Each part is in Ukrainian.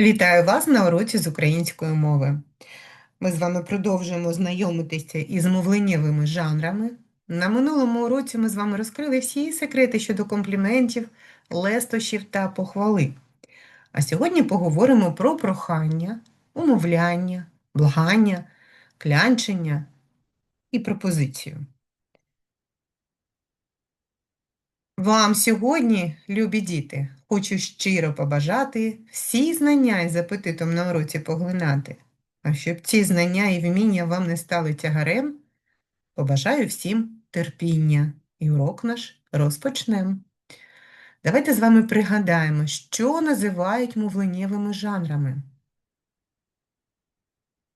Вітаю вас на уроці з української мови. Ми з вами продовжуємо знайомитися із мовленнєвими жанрами. На минулому уроці ми з вами розкрили всі секрети щодо компліментів, лестощів та похвали. А сьогодні поговоримо про прохання, умовляння, благання, клянчення і пропозицію. Вам сьогодні, любі діти, хочу щиро побажати всі знання із апетитом на уроці поглинати. А щоб ці знання і вміння вам не стали тягарем, побажаю всім терпіння і урок наш розпочнемо. Давайте з вами пригадаємо, що називають мовленнєвими жанрами.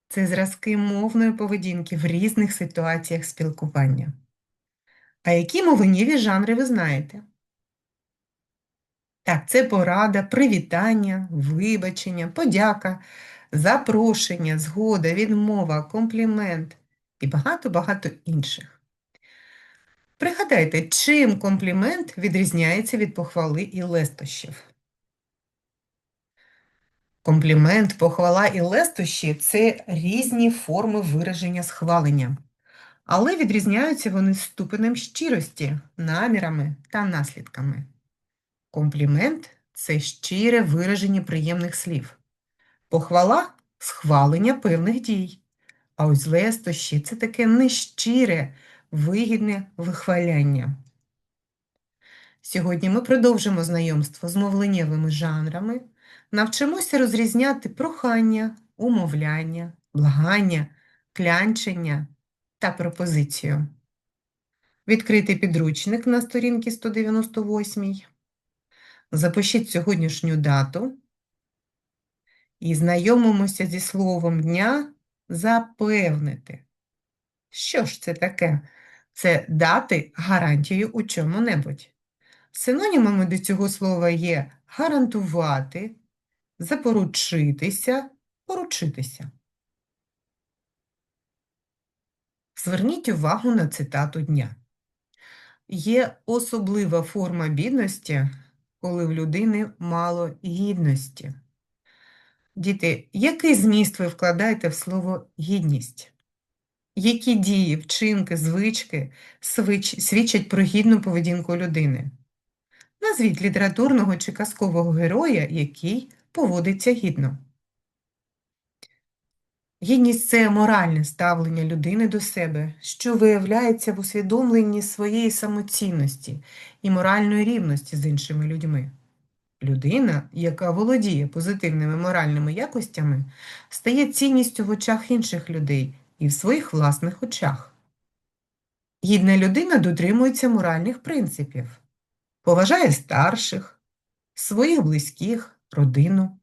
Це зразки мовної поведінки в різних ситуаціях спілкування. А які мовленнєві жанри ви знаєте? Так, це порада, привітання, вибачення, подяка, запрошення, згода, відмова, комплімент і багато-багато інших. Пригадайте, чим комплімент відрізняється від похвали і лестощів. Комплімент, похвала і лестощі це різні форми вираження схвалення, але відрізняються вони ступенем щирості, намірами та наслідками. Комплімент це щире вираження приємних слів. Похвала схвалення певних дій. А ось лестощі це таке нещире, вигідне вихваляння. Сьогодні ми продовжимо знайомство з мовленнєвими жанрами, навчимося розрізняти прохання, умовляння, благання, клянчення та пропозицію. Відкрити підручник на сторінці 198. Запишіть сьогоднішню дату і знайомимося зі словом дня запевнити. Що ж це таке? Це дати гарантію у чому-небудь. Синонімами до цього слова є гарантувати, запоручитися, поручитися. Зверніть увагу на цитату дня. Є особлива форма бідності, коли в людини мало гідності. Діти, який зміст ви вкладаєте в слово гідність? Які дії, вчинки, звички свідчать про гідну поведінку людини? Назвіть літературного чи казкового героя, який поводиться гідно. Гідність це моральне ставлення людини до себе, що виявляється в усвідомленні своєї самоцінності і моральної рівності з іншими людьми. Людина, яка володіє позитивними моральними якостями, стає цінністю в очах інших людей і в своїх власних очах. Гідна людина дотримується моральних принципів, поважає старших, своїх близьких, родину.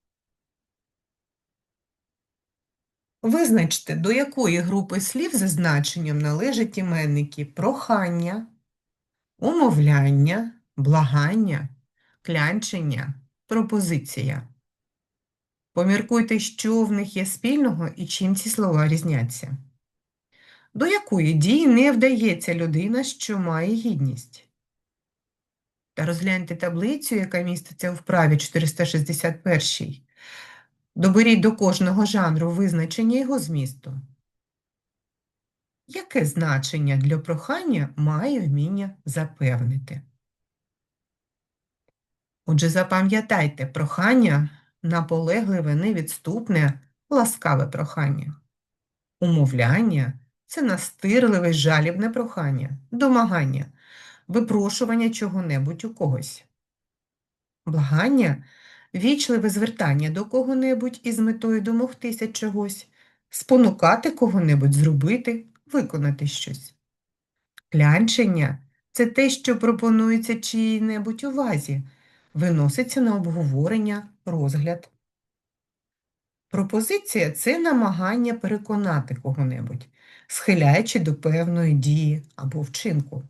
Визначте, до якої групи слів за значенням належать іменники прохання, умовляння, благання, клянчення, пропозиція. Поміркуйте, що в них є спільного і чим ці слова різняться. До якої дії не вдається людина, що має гідність? Та розгляньте таблицю, яка міститься у вправі 461. Доберіть до кожного жанру визначення його змісту. Яке значення для прохання має вміння запевнити? Отже, запам'ятайте, прохання наполегливе, невідступне, ласкаве прохання. Умовляння це настирливе жалібне прохання, домагання, випрошування чого-небудь у когось. Благання вічливе звертання до кого-небудь із метою домогтися чогось, спонукати кого-небудь зробити, виконати щось. Клянчення це те, що пропонується чиїй-небудь увазі, виноситься на обговорення, розгляд. Пропозиція це намагання переконати кого-небудь, схиляючи до певної дії або вчинку.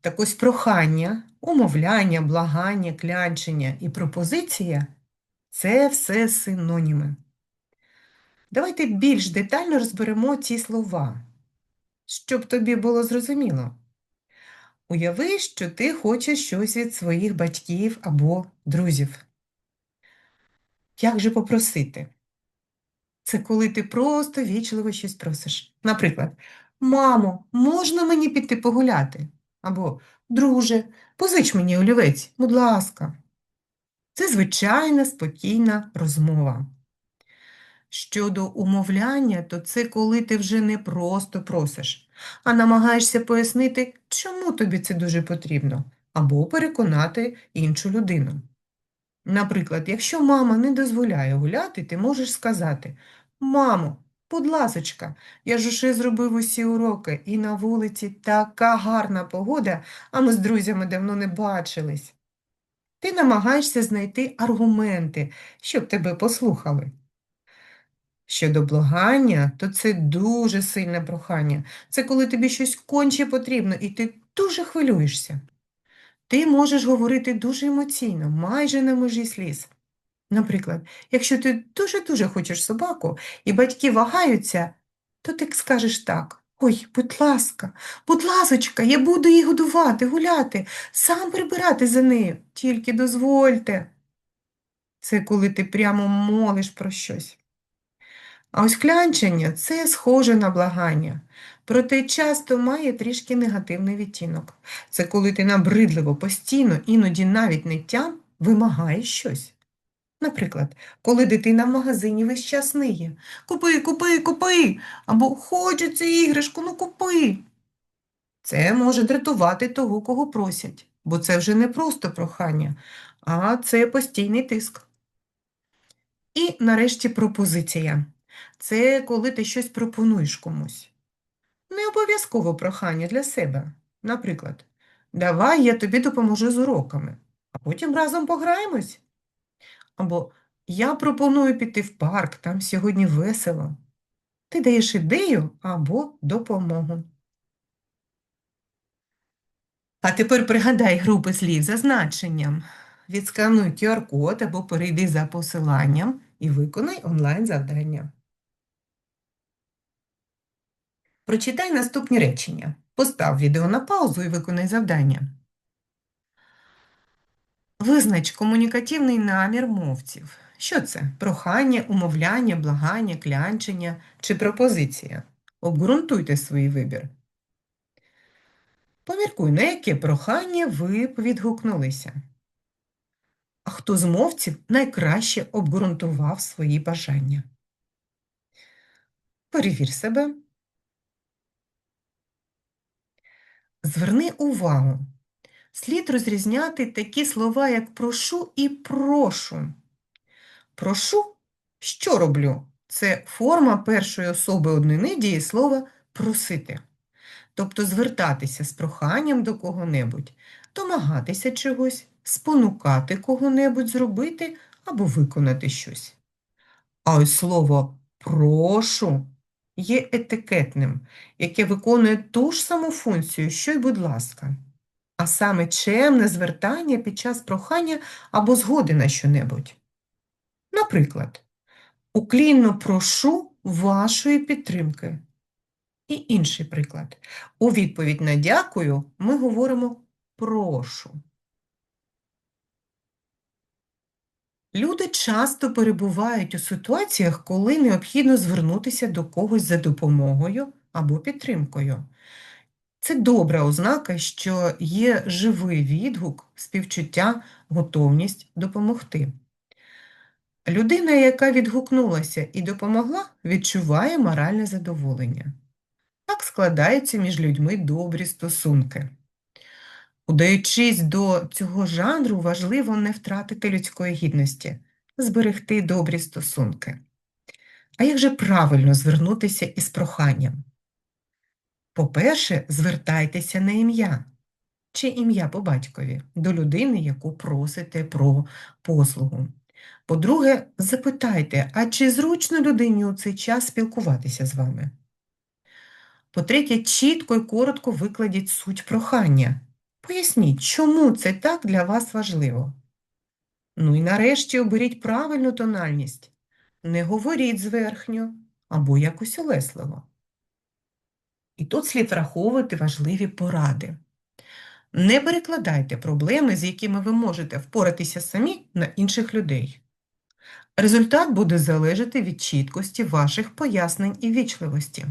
Так ось прохання, умовляння, благання, клянчення і пропозиція це все синоніми. Давайте більш детально розберемо ці слова, щоб тобі було зрозуміло. Уяви, що ти хочеш щось від своїх батьків або друзів. Як же попросити? Це коли ти просто вічливо щось просиш. Наприклад, мамо, можна мені піти погуляти? Або друже, позич мені олівець, будь ласка. Це звичайна спокійна розмова. Щодо умовляння, то це коли ти вже не просто просиш, а намагаєшся пояснити, чому тобі це дуже потрібно, або переконати іншу людину. Наприклад, якщо мама не дозволяє гуляти, ти можеш сказати Мамо, будь ласочка, я ж уже зробив усі уроки, і на вулиці така гарна погода, а ми з друзями давно не бачились. Ти намагаєшся знайти аргументи, щоб тебе послухали. Щодо благання, то це дуже сильне прохання. Це коли тобі щось конче потрібно, і ти дуже хвилюєшся. Ти можеш говорити дуже емоційно, майже на межі сліз. Наприклад, якщо ти дуже-дуже хочеш собаку, і батьки вагаються, то ти скажеш так. Ой, будь ласка, будь ласочка, я буду її годувати, гуляти, сам прибирати за нею, тільки дозвольте. Це коли ти прямо молиш про щось. А ось клянчення це схоже на благання, проте часто має трішки негативний відтінок. Це коли ти набридливо, постійно, іноді навіть ниттям вимагаєш щось. Наприклад, коли дитина в магазині весь час ниє Купи, купи, купи, або цю іграшку, ну купи. Це може дратувати того, кого просять, бо це вже не просто прохання, а це постійний тиск. І нарешті пропозиція. Це коли ти щось пропонуєш комусь. Не обов'язково прохання для себе. Наприклад, давай я тобі допоможу з уроками, а потім разом пограємось. Або я пропоную піти в парк, там сьогодні весело. Ти даєш ідею або допомогу. А тепер пригадай групи слів за значенням. Відскануй QR-код або перейди за посиланням і виконай онлайн-завдання. Прочитай наступні речення. Постав відео на паузу і виконай завдання. Визнач комунікативний намір мовців. Що це? Прохання, умовляння, благання, клянчення чи пропозиція? Обґрунтуйте свій вибір. Поміркуй, на яке прохання ви б відгукнулися. А хто з мовців найкраще обґрунтував свої бажання? Перевір себе. Зверни увагу. Слід розрізняти такі слова, як прошу і прошу. Прошу, що роблю? Це форма першої особи однини дієслова просити. Тобто звертатися з проханням до кого-небудь, домагатися чогось, спонукати кого-небудь зробити або виконати щось. А ось слово прошу є етикетним, яке виконує ту ж саму функцію, що й будь ласка, а саме чемне звертання під час прохання або згоди на щонебудь. Наприклад, уклінно прошу вашої підтримки. І інший приклад. У відповідь на дякую ми говоримо прошу. Люди часто перебувають у ситуаціях, коли необхідно звернутися до когось за допомогою або підтримкою. Це добра ознака, що є живий відгук, співчуття, готовність допомогти. Людина, яка відгукнулася і допомогла, відчуває моральне задоволення. Так складаються між людьми добрі стосунки. Удаючись до цього жанру, важливо не втратити людської гідності, зберегти добрі стосунки. А як же правильно звернутися із проханням? По-перше, звертайтеся на ім'я чи ім'я по батькові до людини, яку просите про послугу. По-друге, запитайте, а чи зручно людині у цей час спілкуватися з вами? По-третє, чітко і коротко викладіть суть прохання. Поясніть, чому це так для вас важливо. Ну і нарешті оберіть правильну тональність. Не говоріть зверхньо або якось улесливо. І тут слід враховувати важливі поради. Не перекладайте проблеми, з якими ви можете впоратися самі на інших людей. Результат буде залежати від чіткості ваших пояснень і вічливості.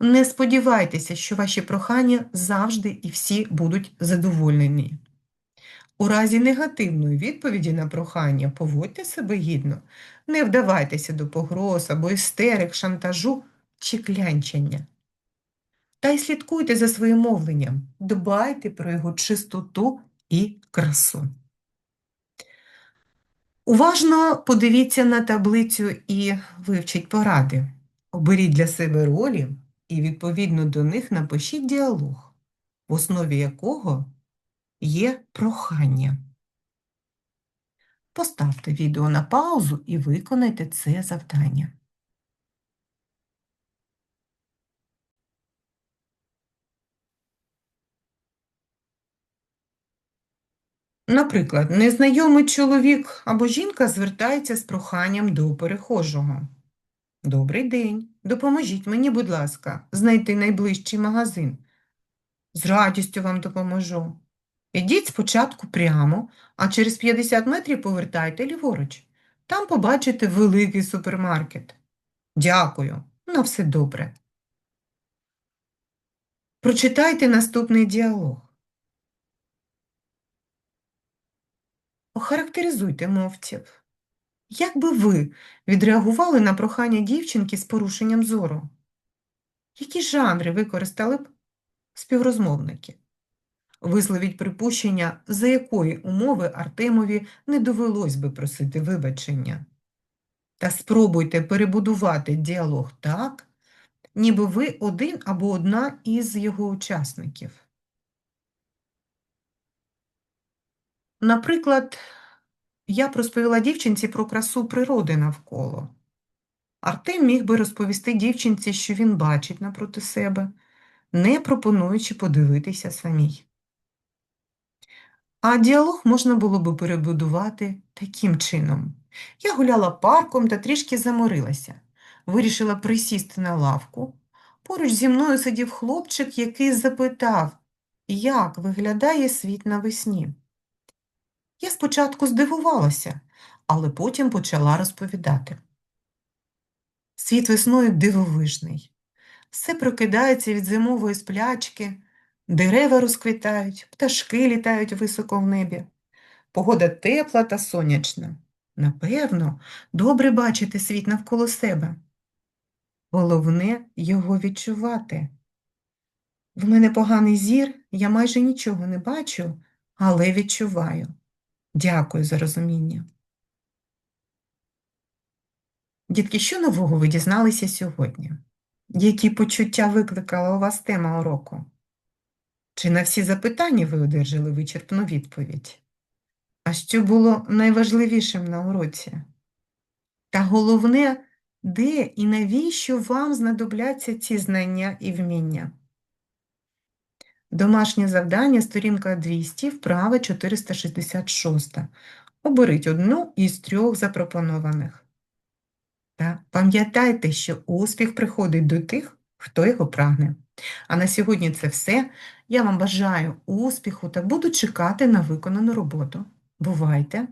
Не сподівайтеся, що ваші прохання завжди і всі будуть задоволені. У разі негативної відповіді на прохання поводьте себе гідно, не вдавайтеся до погроз або істерик, шантажу чи клянчення. Та й слідкуйте за своїм мовленням, дбайте про його чистоту і красу. Уважно подивіться на таблицю і вивчіть поради. Оберіть для себе ролі і відповідно до них напишіть діалог, в основі якого є прохання. Поставте відео на паузу і виконайте це завдання. Наприклад, незнайомий чоловік або жінка звертається з проханням до перехожого. Добрий день, допоможіть мені, будь ласка, знайти найближчий магазин. З радістю вам допоможу. Ідіть спочатку прямо, а через 50 метрів повертайте ліворуч. Там побачите великий супермаркет. Дякую, на все добре. Прочитайте наступний діалог. Охарактеризуйте мовців. Як би ви відреагували на прохання дівчинки з порушенням зору? Які жанри використали б співрозмовники? Висловіть припущення, за якої умови Артемові не довелось би просити вибачення. Та спробуйте перебудувати діалог так, ніби ви один або одна із його учасників. Наприклад, я б розповіла дівчинці про красу природи навколо. Артем міг би розповісти дівчинці, що він бачить напроти себе, не пропонуючи подивитися самій. А діалог можна було би перебудувати таким чином. Я гуляла парком та трішки заморилася. Вирішила присісти на лавку. Поруч зі мною сидів хлопчик, який запитав, як виглядає світ навесні. Я спочатку здивувалася, але потім почала розповідати. Світ весною дивовижний. Все прокидається від зимової сплячки, дерева розквітають, пташки літають високо в небі. Погода тепла та сонячна. Напевно, добре бачити світ навколо себе. Головне його відчувати. В мене поганий зір, я майже нічого не бачу, але відчуваю. Дякую за розуміння. Дітки, що нового ви дізналися сьогодні? Які почуття викликала у вас тема уроку? Чи на всі запитання ви одержали вичерпну відповідь? А що було найважливішим на уроці? Та головне, де і навіщо вам знадобляться ці знання і вміння? Домашнє завдання, сторінка 200, вправа 466. Оберіть одну із трьох запропонованих. Та пам'ятайте, що успіх приходить до тих, хто його прагне. А на сьогодні це все. Я вам бажаю успіху та буду чекати на виконану роботу. Бувайте!